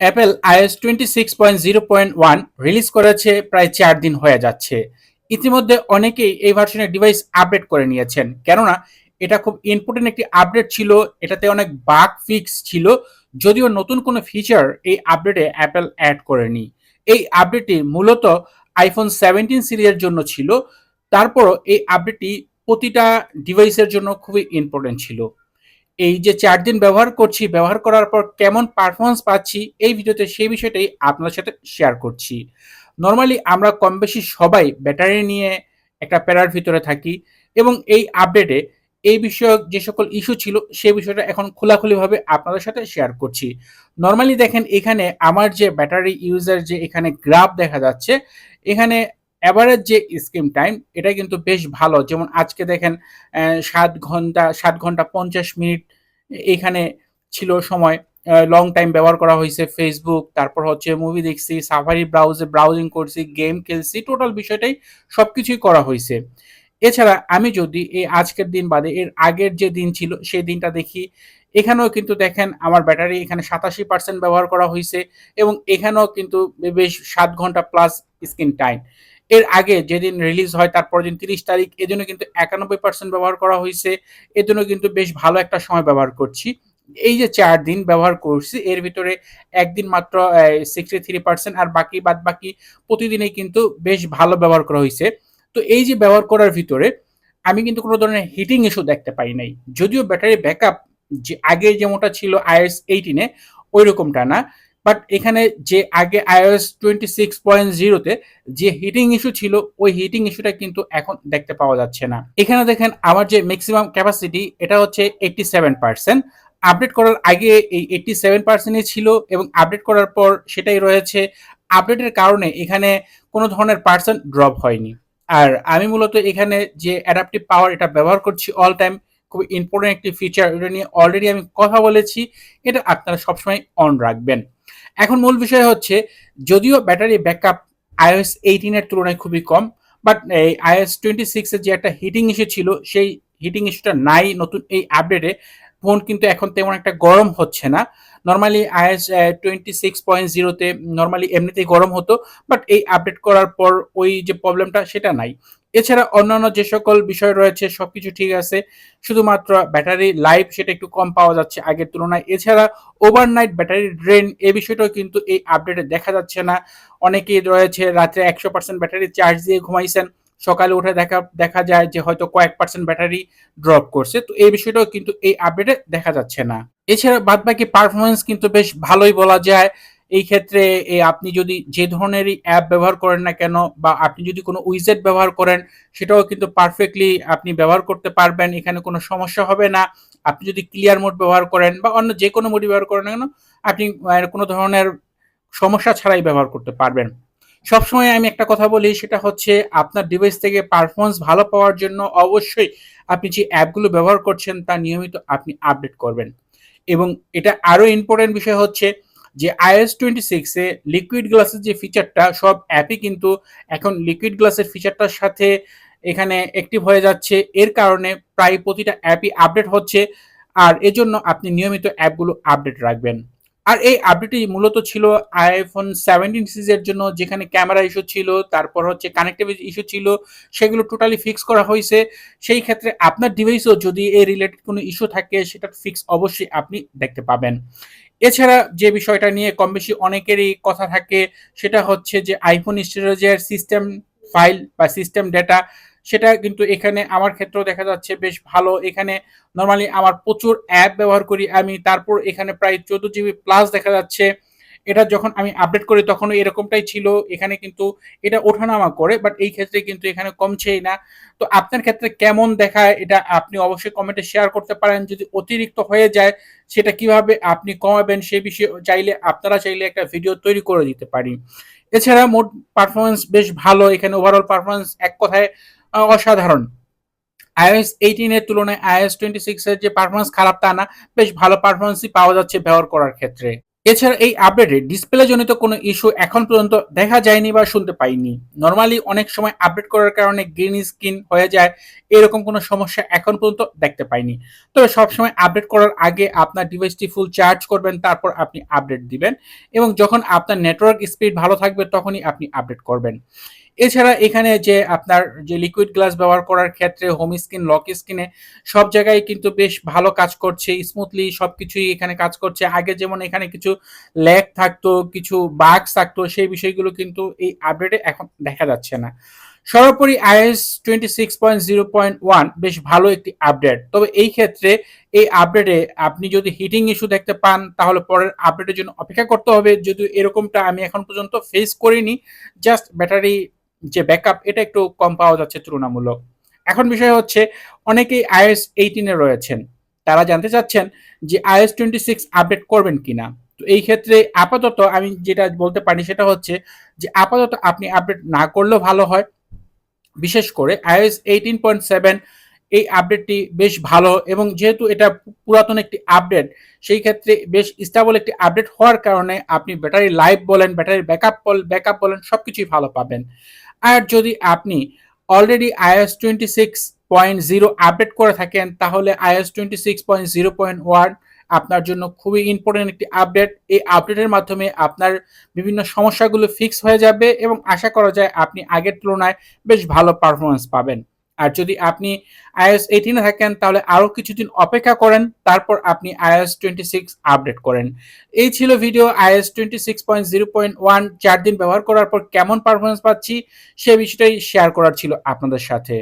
Apple iOS twenty six point zero point one release করেছে প্রায় চার দিন হয়ে যাচ্ছে। ইতিমধ্যে অনেকেই এই ভার্সনের ডিভাইস আপডেট করে নিয়েছেন। কেননা, এটা খুব ইম্পর্টেন্ট একটি আপডেট ছিল, এটাতে অনেক বাগ ফিক্স ছিল, যদিও নতুন কোনো ফিচার এই আপডেটে অ্যাপেল অ্যাড করেনি। এই আপডেটটি মূলত আইফোন সেভেন্টিন সিরিজের জন্য ছিল, তারপরও এই আপডেটটি প্রতিটা ডিভাইসের জন্য খুবই ইম্পর্টেন্ট ছিল। এই যে চার দিন ব্যবহার করছি, ব্যবহার করার পর কেমন পারফরমেন্স পাচ্ছি, এই ভিডিওতে সেই বিষয়টাই আপনার সাথে শেয়ার করছি। নর্মালি আমরা কম বেশি সবাই ব্যাটারি নিয়ে একটা প্যারার ভিতরে থাকি এবং এই আপডেটে এই বিষয়ক যে সকল ইস্যু ছিল সেই বিষয়টা এখন খোলাখুলিভাবে আপনাদের সাথে শেয়ার করছি। নর্মালি দেখেন এখানে আমার যে ব্যাটারি ইউজার যে এখানে গ্রাফ দেখা যাচ্ছে, এখানে অ্যাভারেজ যে স্ক্রিন টাইম এটা কিন্তু বেশ ভালো। যেমন আজকে দেখেন সাত ঘণ্টা সাত ঘণ্টা পঞ্চাশ মিনিট এখানে ছিল সময়। লং টাইম ব্যবহার করা হয়েছে ফেসবুক তারপর হচ্ছে মুভি দেখছি সাফারি ব্রাউজে ব্রাউজিং করছি গেম খেলছি টোটাল বিষয়টাই সব কিছুই করা হয়েছে। এছাড়া আমি যদি এই আজকের দিন বাদে এর আগের যে দিন ছিল, সেই দিনটা দেখি, এখানেও কিন্তু দেখেন আমার ব্যাটারি এখানে সাতাশি পার্সেন্ট ব্যবহার করা হয়েছে এবং এখানেও কিন্তু বেশ সাত ঘণ্টা প্লাস স্ক্রিন টাইম এর আগে যেদিন রিলিজ হয় তারপর দিন তিরিশ তারিখ, এজন্য কিন্তু একানব্বই পার্সেন্ট ব্যবহার করা হয়েছে। এর জন্য কিন্তু বেশ ভালো একটা সময় ব্যবহার করছি। এই যে চার দিন ব্যবহার করছি, এর ভিতরে একদিন মাত্র সিক্সটি থ্রি পার্সেন্ট আর বাকি বাদ বাকি প্রতিদিনই কিন্তু বেশ ভালো ব্যবহার করা হয়েছে। তো এই যে ব্যবহার করার ভিতরে, আমি কিন্তু কোনো ধরনের হিটিং ইস্যু দেখতে পাই নাই। যদিও ব্যাটারি ব্যাকআপ যে আগে যেমনটা ছিল আইএস এইটিনে ওই রকমটা না। বাট এখানে যে আগে আইওএস টোয়েন্টি সিক্স পয়েন্ট জিরোতে যে হিটিং ইস্যু ছিল, ওই হিটিং ইস্যুটা কিন্তু এখন দেখতে পাওয়া যাচ্ছে না। এখানে দেখেন আমার যে ম্যাক্সিমাম ক্যাপাসিটি এটা হচ্ছে এইটটি সেভেন পার্সেন্ট আপডেট করার আগে এই এইটটি সেভেন পার্সেন্টই ছিল এবং আপডেট করার পর সেটাই রয়েছে। আপডেটের কারণে এখানে কোনো ধরনের পার্সেন্ট ড্রপ হয়নি। আর আমি মূলত এখানে যে অ্যাডাপটিভ পাওয়ার এটা ব্যবহার করছি অল টাইম খুব ইম্পর্টেন্ট একটি ফিচার এটা নিয়ে অলরেডি আমি কথা বলেছি, এটা আপনারা সবসময় অন রাখবেন। এখন মূল বিষয় হচ্ছে, যদিও ব্যাটারি ব্যাকআপ আইওএস এইটিনের তুলনায় খুবই কম বাট এই আইএস টোয়েন্টি সিক্সের যে একটা হিটিং ইস্যু ছিল, সেই হিটিং ইস্যুটা নাই নতুন এই আপডেটে ফোন কিন্তু এখন তেমন একটা গরম হচ্ছে না। Normally iOS twenty six point জিরোতে নর্মালি এমনিতেই গরম হতো বাট এই আপডেট করার পর ওই যে প্রবলেমটা সেটা নাই। এছাড়া অন্যান্য যে সকল বিষয় রয়েছে, সবকিছু ঠিক আছে। শুধুমাত্র ব্যাটারি লাইফ সেটা একটু কম পাওয়া যাচ্ছে আগের তুলনায়। এছাড়া ওভারনাইট ব্যাটারি ড্রেন এই বিষয়টাও কিন্তু এই আপডেটে দেখা যাচ্ছে না। অনেকেই রয়েছে রাত্রে একশো পার্সেন্ট ব্যাটারি চার্জ দিয়ে ঘুমাইছেন। সকালে উঠে দেখা দেখা যায় যে হয়তো কয়েক পার্সেন্ট ব্যাটারি ড্রপ করছে। তো এই বিষয়টাও কিন্তু এই আপডেটে দেখা যাচ্ছে না। এছাড়া বাদ বাকি পারফরমেন্স কিন্তু বেশ ভালোই বলা যায়। এই ক্ষেত্রে আপনি যদি যে ধরনেরই অ্যাপ ব্যবহার করেন না কেন বা আপনি যদি কোনো উইজেট ব্যবহার করেন, সেটাও কিন্তু পারফেক্টলি আপনি ব্যবহার করতে পারবেন, এখানে কোনো সমস্যা হবে না। আপনি যদি ক্লিয়ার মোড ব্যবহার করেন বা অন্য যে কোনো মোড ব্যবহার করেন না কেন, আপনি কোনো ধরনের সমস্যা ছাড়াই ব্যবহার করতে পারবেন। সবসময় আমি একটা কথা বলি, সেটা হচ্ছে আপনার ডিভাইস থেকে পারফরমেন্স ভালো পাওয়ার জন্য অবশ্যই আপনি যে অ্যাপগুলো ব্যবহার করছেন, তা নিয়মিত আপনি আপডেট করবেন। এবং এটা আরও ইম্পর্টেন্ট বিষয় হচ্ছে যে আইএস টোয়েন্টি সিক্সে লিকুইড গ্লাসের যে ফিচারটা সব অ্যাপই কিন্তু এখন লিকুইড গ্লাসের ফিচারটার সাথে এখানে অ্যাক্টিভ হয়ে যাচ্ছে। এর কারণে প্রায় প্রতিটা অ্যাপই আপডেট হচ্ছে আর এজন্য আপনি নিয়মিত অ্যাপগুলো আপডেট রাখবেন। আর এই আপডেটটি মূলত ছিল আইফোন সেভেন্টিন সিরিজের জন্য, যেখানে ক্যামেরা ইস্যু ছিল, তারপর হচ্ছে কানেক্টিভিটি ইস্যু ছিল, সেগুলো টোটালি ফিক্স করা হয়েছে। সেই ক্ষেত্রে আপনার ডিভাইসও যদি এই রিলেটেড কোনো ইস্যু থাকে, সেটা ফিক্স অবশ্যই আপনি দেখতে পাবেন। এছাড়া যে বিষয়টা নিয়ে কম বেশি অনেকেরই কথা থাকে, সেটা হচ্ছে যে আইফোন স্টোরেজের সিস্টেম ফাইল বা সিস্টেম ডেটা সেটা কিন্তু এখানে আমার ক্ষেত্রেও দেখা যাচ্ছে বেশ ভালো। এখানে নর্মালি আমার প্রচুর অ্যাপ ব্যবহার করি আমি, তারপর এখানে প্রায় চোদ্দ জিবি প্লাস দেখা যাচ্ছে। এটা যখন আমি আপডেট করি তখনও এরকমটাই ছিল। এখানে কিন্তু এটা ওঠানামা করে বাট এই ক্ষেত্রে কিন্তু এখানে কমছেই না। তো আপনার ক্ষেত্রে কেমন দেখায় এটা আপনি অবশ্যই কমেন্টে শেয়ার করতে পারেন। যদি অতিরিক্ত হয়ে যায়, সেটা কীভাবে আপনি কমাবেন সেই বিষয়ে চাইলে আপনারা চাইলে একটা ভিডিও তৈরি করে দিতে পারি। এছাড়া মোট পারফরমেন্স বেশ ভালো। এখানে ওভারঅল পারফরমেন্স এক কথায় অসাধারণ। আইএস এইটিনের তুলনায় আইএস টোয়েন্টি সিক্স এর যে পারফরমেন্স খারাপ তা না, বেশ ভালো পারফরমেন্সই পাওয়া যাচ্ছে ব্যবহার করার ক্ষেত্রে। এছাড়া এই আপডেটে ডিসপ্লে জনিত কোনো ইস্যু এখন পর্যন্ত দেখা যায়নি বা শুনতে পাইনি। নর্মালি অনেক সময় আপডেট করার কারণে গ্রিন স্ক্রিন হয়ে যায়, এরকম কোনো সমস্যা এখন পর্যন্ত দেখতে পাইনি। তবে সবসময় আপডেট করার আগে আপনার ডিভাইসটি ফুল চার্জ করবেন, তারপর আপনি আপডেট দিবেন এবং যখন আপনার নেটওয়ার্ক স্পিড ভালো থাকবে তখনই আপনি আপডেট করবেন। এছাড়া এখানে যে আপনার যে লিকুইড গ্লাস ব্যবহার করার ক্ষেত্রে হোম স্ক্রিন লক স্ক্রিনে সব জায়গায় কিন্তু বেশ ভালো কাজ করছে স্মুথলি সব কিছুই এখানে কাজ করছে। আগে যেমন এখানে কিছু ল্যাগ থাকতো, কিছু বাগস থাকতো, সেই বিষয়গুলো কিন্তু এই আপডেটে এখন দেখা যাচ্ছে না। সর্বোপরি iOS twenty six point zero point one বেশ ভালো একটি আপডেট তবে এই ক্ষেত্রে এই আপডেটে আপনি যদি হিটিং ইস্যু দেখতে পান, তাহলে পরের আপডেটের জন্য অপেক্ষা করতে হবে। যদিও এরকমটা আমি এখন পর্যন্ত ফেস করিনি জাস্ট ব্যাটারি যে ব্যাকআপ এটা একটু কম পাওয়া যাচ্ছে তুলনামূলক। এখন বিষয় হচ্ছে, অনেকেই আইএস এইটিনে রয়েছেন। তারা জানতে চাচ্ছেন যে আইএস টোয়েন্টি সিক্স আপডেট করবেন কিনা। তো এই ক্ষেত্রে আপাতত আমি যেটা বলতে পারি সেটা হচ্ছে যে আপাতত আপনি আপডেট না করলেও ভালো হয়। বিশেষ করে আইএস এইটিন পয়েন্ট সেভেন এই আপডেটটি বেশ ভালো এবং যেহেতু এটা পুরাতন একটি আপডেট সেই ক্ষেত্রে বেশ স্টেবল একটি আপডেট হওয়ার কারণে আপনি ব্যাটারি লাইফ বলেন ব্যাটারি ব্যাকআপ ব্যাকআপ বলেন সব কিছুই ভালো পাবেন। আর যদি আপনি already iOS twenty six point zero update করে থাকেন, তাহলে iOS twenty six point zero point one আপনার জন্য খুবই ইম্পর্টেন্ট একটি আপডেট এই আপডেটের মাধ্যমে আপনার বিভিন্ন সমস্যাগুলো ফিক্স হয়ে যাবে এবং আশা করা যায় আপনি আগের তুলনায় বেশ ভালো পারফরমেন্স পাবেন। আর যদি আপনি আইএস এইটিনে থাকেন, তাহলে আরও কিছুদিন অপেক্ষা করেন, তারপর আপনি আইএস টোয়েন্টি সিক্স আপডেট করেন। এই ছিল video iOS twenty six point zero point one চার দিন ব্যবহার করার পর কেমন পারফরমেন্স পাচ্ছি, সে বিষয়টাই শেয়ার করার ছিল আপনাদের সাথে।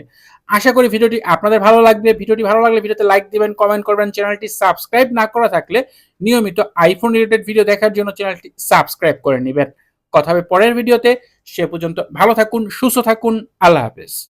আশা করি ভিডিওটি আপনাদের ভালো লাগবে। ভিডিওটি ভালো লাগলে ভিডিওতে লাইক দিবেন কমেন্ট করবেন, চ্যানেলটি সাবস্ক্রাইব না করা থাকলে নিয়মিত আইফোন রিলেটেড ভিডিও দেখার জন্য চ্যানেলটি সাবস্ক্রাইব করে নেবেন। কথা হবে পরের ভিডিওতে সে পর্যন্ত ভালো থাকুন, সুস্থ থাকুন। আল্লাহ হাফেজ।